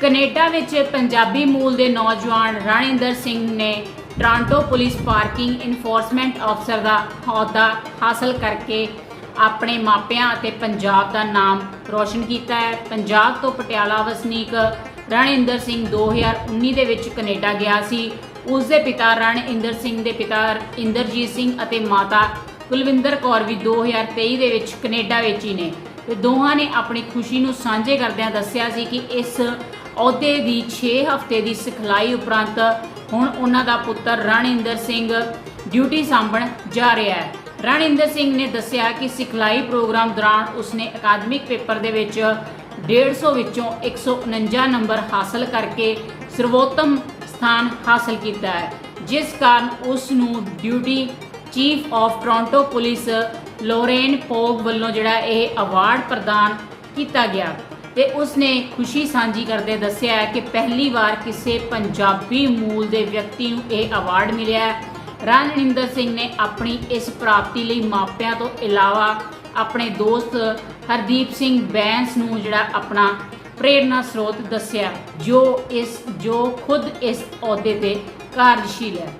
Canada ਵਿੱਚ ਪੰਜਾਬੀ ਮੂਲ ਦੇ ਨੌਜਵਾਨ ਰਣਿੰਦਰ ਸਿੰਘ ਨੇ ਟੋਰਾਂਟੋ ਪੁਲਿਸ ਪਾਰਕਿੰਗ ਇਨਫੋਰਸਮੈਂਟ ਅਫਸਰ ਦਾ ਅਹੁਦਾ ਹਾਸਲ ਕਰਕੇ ਆਪਣੇ ਮਾਪਿਆਂ ਅਤੇ ਪੰਜਾਬ ਦਾ ਨਾਮ ਰੋਸ਼ਨ ਕੀਤਾ ਹੈ। ਪੰਜਾਬ ਤੋਂ ਪਟਿਆਲਾ ਵਸਨੀਕ ਰਣਿੰਦਰ ਸਿੰਘ 2019 ਦੇ ਵਿੱਚ ਕੈਨੇਡਾ ਗਿਆ ਸੀ। ਉਸ ਦੇ ਪਿਤਾ ਰਣਇੰਦਰ ਸਿੰਘ ਦੇ ਪਿਤਾ ਇੰਦਰਜੀਤ ਸਿੰਘ ਅਤੇ ਮਾਤਾ ਕੁਲਵਿੰਦਰ ਕੌਰ ਵੀ 2023 ਦੇ ਵਿੱਚ ਕੈਨੇਡਾ ਵਿੱਚ ਹੀ ਨੇ। ਤੇ ਦੋਹਾਂ ਨੇ ਆਪਣੀ ਖੁਸ਼ੀ ਨੂੰ ਸਾਂਝੇ ਕਰਦਿਆਂ ਦੱਸਿਆ ਸੀ ਕਿ ਇਸ ਅਹੁਦੇ ਦੀ 6 ਹਫ਼ਤੇ ਦੀ ਸਿਖਲਾਈ ਉਪਰੰਤ ਹੁਣ ਉਹਨਾਂ ਦਾ ਪੁੱਤਰ ਰਣਇੰਦਰ ਸਿੰਘ ਡਿਊਟੀ ਸੰਭਣ ਜਾ ਰਿਹਾ ਹੈ। ਰਣਇੰਦਰ ਸਿੰਘ ਨੇ ਦੱਸਿਆ ਕਿ ਸਿਖਲਾਈ ਪ੍ਰੋਗਰਾਮ ਦੌਰਾਨ ਉਸਨੇ ਅਕਾਦਮਿਕ ਪੇਪਰ ਦੇ ਵਿੱਚ 150 ਵਿੱਚੋਂ 149 ਨੰਬਰ ਹਾਸਲ ਕਰਕੇ ਸਰਵੋਤਮ ਸਥਾਨ ਹਾਸਲ ਕੀਤਾ ਹੈ, ਜਿਸ ਕਾਰਨ ਉਸ ਨੂੰ duty chief of Toronto police Lauren Pogue ਵੱਲੋਂ ਜਿਹੜਾ ਇਹ ਅਵਾਰਡ ਪ੍ਰਦਾਨ ਕੀਤਾ ਗਿਆ। ਤੇ ਉਸਨੇ ਖੁਸ਼ੀ ਸਾਂਝੀ ਕਰਦੇ ਦੱਸਿਆ ਕਿ ਪਹਿਲੀ ਵਾਰ ਕਿਸੇ ਪੰਜਾਬੀ ਮੂਲ ਦੇ ਵਿਅਕਤੀ ਨੂੰ ਇਹ ਅਵਾਰਡ ਮਿਲਿਆ ਹੈ। ਰਣਿੰਦਰ ਸਿੰਘ ਨੇ ਆਪਣੀ ਇਸ ਪ੍ਰਾਪਤੀ ਲਈ ਮਾਪਿਆਂ ਤੋਂ ਇਲਾਵਾ ਆਪਣੇ ਦੋਸਤ ਹਰਦੀਪ ਸਿੰਘ ਬੈਂਸ ਨੂੰ ਜਿਹੜਾ ਆਪਣਾ ਪ੍ਰੇਰਨਾ ਸਰੋਤ ਦੱਸਿਆ, ਜੋ ਇਸ, ਜੋ ਖੁਦ ਇਸ ਅਹੁਦੇ ਤੇ ਕਾਰਜਸ਼ੀਲ ਹੈ।